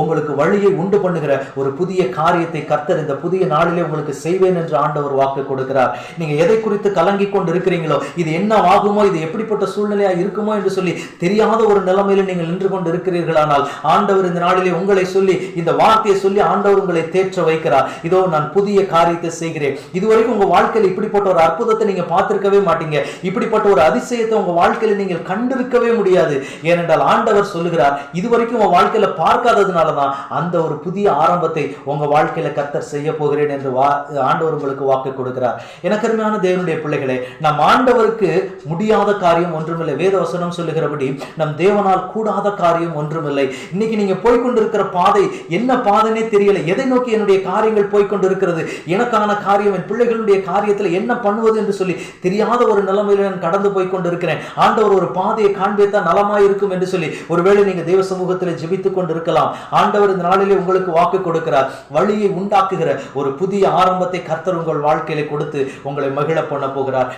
உங்களுக்கு வழியை உண்டு பண்ணுகிற ஒரு புதிய காரியத்தை கர்த்தர் இந்த புதிய நாளிலே உங்களுக்கு செய்வேன் என்று ஆண்டவர் வாக்கு கொடுக்கிறார். நீங்க எதை குறித்து கலங்கி கொண்டு இருக்கிறீங்களோ இது என்ன ஆகுமோ இது எப்படிப்பட்ட சூழ்நிலையா இருக்குமோ என்று சொல்லி தெரியாத ஒரு நிலைமையில நீங்கள் நின்று கொண்டு இருக்கிறீர்களானால் ஆண்டவர் இந்த நாளிலே உங்களை சொல்லி இந்த வார்த்தையை சொல்லி ஆண்டவர் உங்களை தேற்ற வைக்கிறார். இதோ நான் புதிய காரியத்தை செய்கிறேன். இதுவரைக்கும் உங்க வாழ்க்கையில் இப்படிப்பட்ட ஒரு அற்புதத்தை நீங்க பார்த்திருக்கவே மாட்டீங்க. இப்படிப்பட்ட ஒரு அதிசயத்தை உங்க வாழ்க்கையில நீங்கள் கண்டிருக்கவே முடியாது. ஏனென்றால் ஆண்டவர் சொல்லுகிறார் இதுவரைக்கும் உங்க வாழ்க்கையில தான் அந்த ஒரு புதிய ஆரம்பத்தை உங்கள் வாழ்க்கையில் கத்தர் செய்ய போகிறேன் என்று வா ஆண்டவர் உங்களுக்கு வாக்கு கொடுக்கிறார். எனக்கருமையான தேவனுடைய பிள்ளைகளே நம் ஆண்டவருக்கு முடியாத காரியம் ஒன்றுமில்லை. வேத வசனம் சொல்லுகிறபடி நம் தேவனால் கூடாத காரியம் ஒன்றுமில்லை. இன்னைக்கு நீங்கள் போய்கொண்டிருக்கிற பாதை என்ன பாதைனே தெரியல. எதை நோக்கி என்னுடைய காரியங்கள் போய்கொண்டிருக்கிறது? எனக்கான காரியம் என் பிள்ளைகளுடைய காரியத்தில் என்ன பண்ணுவது என்று சொல்லி தெரியாத ஒரு நிலைமையில் நான் கடந்து போய் கொண்டிருக்கிறேன் ஆண்டவர் ஒரு பாதையை காண்பித்தா நலமாய் இருக்கும் என்று சொல்லி ஒருவேளை நீங்கள் தெய்வ சமூகத்தில் ஜெபித்துக் கொண்டிருக்கலாம். ஆண்டவர் இந்த நாளிலே உங்களுக்கு வாக்கு கொடுக்கிறார். வழியை உண்டாக்குகிற ஒரு புதிய ஆரம்பத்தை கர்த்தர் உங்கள் வாழ்க்கையில கொடுத்து உங்களை மகிழ பண்ண போகிறார்.